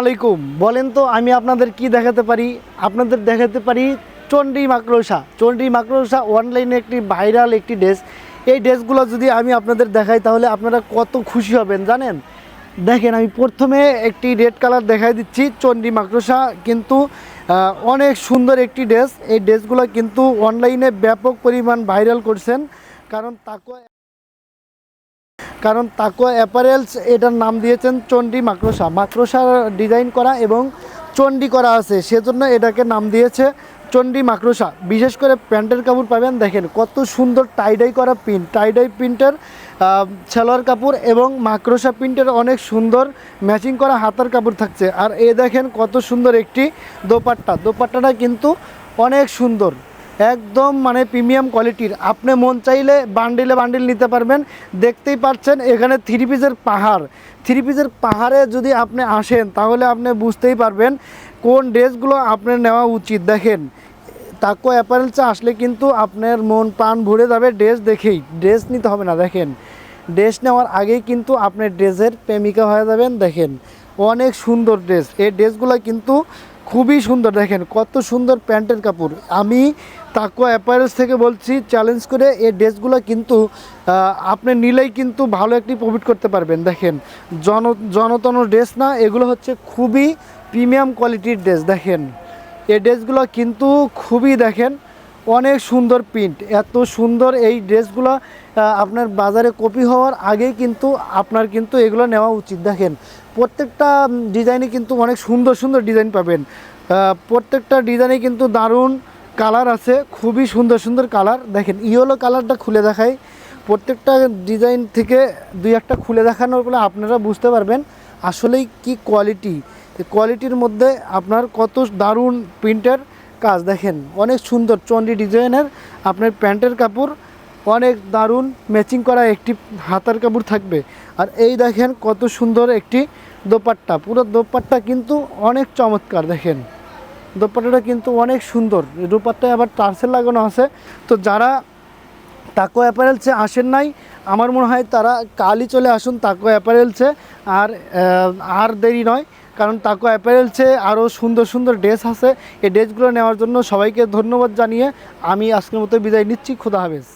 আলাইকুম। বলেন তো, আমি আপনাদের কি দেখাতে পারি? আপনাদের দেখাতে পারি চন্ডী মাকড়সা। চন্ডী মাকড়সা অনলাইনে একটি ভাইরাল একটি ড্রেস এই ড্রেসগুলো যদি আমি আপনাদের দেখাই, তাহলে আপনারা কত খুশি হবেন, জানেন? দেখেন, আমি প্রথমে একটি রেড কালার দেখাই দিচ্ছি চন্ডী মাকড়সা। কিন্তু অনেক সুন্দর একটি ড্রেস এই ড্রেসগুলো কিন্তু অনলাইনে ব্যাপক পরিমাণ ভাইরাল করছেন। কারণ তাকে কারণ তাকো অ্যাপারেলস এটার নাম দিয়েছেন চণ্ডী মাকড়সা। মাকড়সার ডিজাইন করা এবং চণ্ডী করা আছে, সেজন্য এটাকে নাম দিয়েছে চণ্ডী মাকড়সা। বিশেষ করে প্যান্টের কাপড় পাবেন, দেখেন কত সুন্দর টাইডাই করা প্রিন্ট টাইডাই প্রিন্টের সালোয়ার কাপড় এবং মাকড়সা প্রিন্টের অনেক সুন্দর ম্যাচিং করা হাতার কাপড় থাকছে। আর এ দেখেন কত সুন্দর একটি দোপাট্টা। দোপাট্টাটা কিন্তু অনেক সুন্দর। একদম মানে প্রিমিয়াম কোয়ালিটির। আপনি মন চাইলে বান্ডিলে বান্ডিল নিতে পারবেন। দেখতেই পাচ্ছেন এখানে থ্রি পিসের পাহাড়। থ্রি পিসের পাহাড়ে যদি আপনি আসেন, তাহলে আপনি বুঝতেই পারবেন কোন ড্রেসগুলো আপনার নেওয়া উচিত। দেখেন, তাকো অ্যাপারেলসে আসলে কিন্তু আপনার মন প্রাণ ভরে যাবে ড্রেস দেখেই। ড্রেস নিতে হবে না, দেখেন। ড্রেস নেওয়ার আগেই কিন্তু আপনি ড্রেসের প্রেমিকা হয়ে যাবেন, দেখেন। অনেক সুন্দর ড্রেস। এই ড্রেসগুলো কিন্তু খুবই সুন্দর, দেখেন কত সুন্দর প্যান্টের কাপড়। আমি তাকুয়া অ্যাপারেলস থেকে বলছি চ্যালেঞ্জ করে এই ড্রেসগুলো কিন্তু আপনি নিলেই কিন্তু ভালো একটি প্রফিট করতে পারবেন। দেখেন, জন, জনতন ড্রেস না, এগুলো হচ্ছে খুবই প্রিমিয়াম কোয়ালিটির ড্রেস। দেখেন, এই ড্রেসগুলো কিন্তু খুবই, দেখেন অনেক সুন্দর প্রিন্ট এত সুন্দর এই ড্রেসগুলো আপনার বাজারে কপি হওয়ার আগেই কিন্তু আপনার কিন্তু এগুলো নেওয়া উচিত। দেখেন, প্রত্যেকটা ডিজাইনে কিন্তু অনেক সুন্দর সুন্দর ডিজাইন পাবেন। প্রত্যেকটা ডিজাইনে কিন্তু দারুণ কালার আছে, খুবই সুন্দর সুন্দর কালার দেখেন ইয়েলো কালারটা খুলে দেখাই। প্রত্যেকটা ডিজাইন থেকে দুই একটা খুলে দেখানোর ফলে আপনারা বুঝতে পারবেন আসলেই কি কোয়ালিটি কোয়ালিটির মধ্যে আপনার কত দারুণ প্রিন্টের কাজ দেখেন, অনেক সুন্দর চন্ডি ডিজাইনের, আপনার প্যান্টের কাপড়, অনেক দারুণ ম্যাচিং করা একটি হাতার কাপড় থাকবে। আর এই দেখেন কত সুন্দর একটি দোপাট্টা, পুরো দোপাট্টা কিন্তু অনেক চমৎকার দেখেন। দোপাট্টাটা কিন্তু অনেক সুন্দর দোপাট্টায় আবার টার্সেল লাগানো আছে। তো যারা তাকো অ্যাপারেলসে আসেন নাই, আমার মনে হয় তারা কালই চলে আসুন তাকো অ্যাপারেলসে। আর আর দেরি নয় কারণ তাকো অ্যাপারেলসে আরও সুন্দর সুন্দর ড্রেস আছে। এই ড্রেসগুলো নেওয়ার জন্য সবাইকে ধন্যবাদ জানিয়ে আমি আজকের মতো বিদায় নিচ্ছি। খুদা হাফেজ।